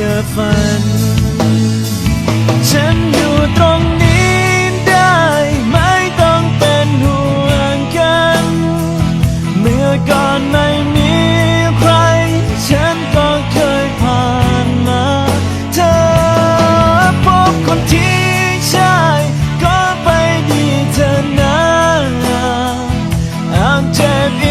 เธอฝัน ฉันอยู่ตรงนี้ได้ไม่ต้องเป็นห่วงกัน เมื่อก่อนไม่มีใคร ฉันก็เคยผ่านมา เธอพบคนที่ใช่ก็ไปดีเธอนะอาจเ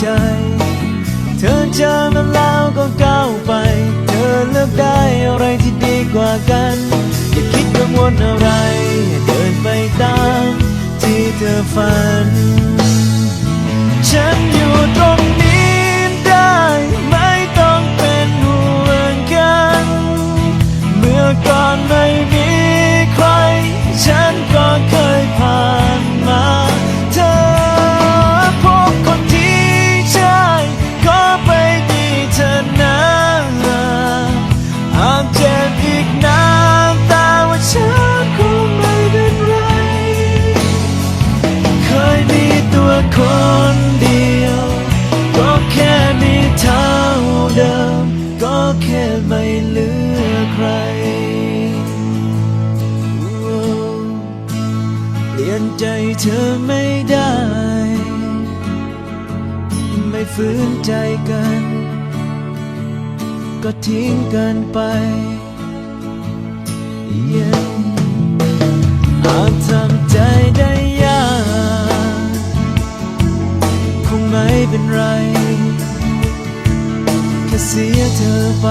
ใจ เธอเจอมันแล้วก็ก้าวไป เธอเลือกได้อะไร เธอไม่ได้ ไม่ฝืนใจกัน ก็ทิ้งกันไป yeah. อาจทำใจได้ยากคงไม่เป็นไร แค่เสียเธอไป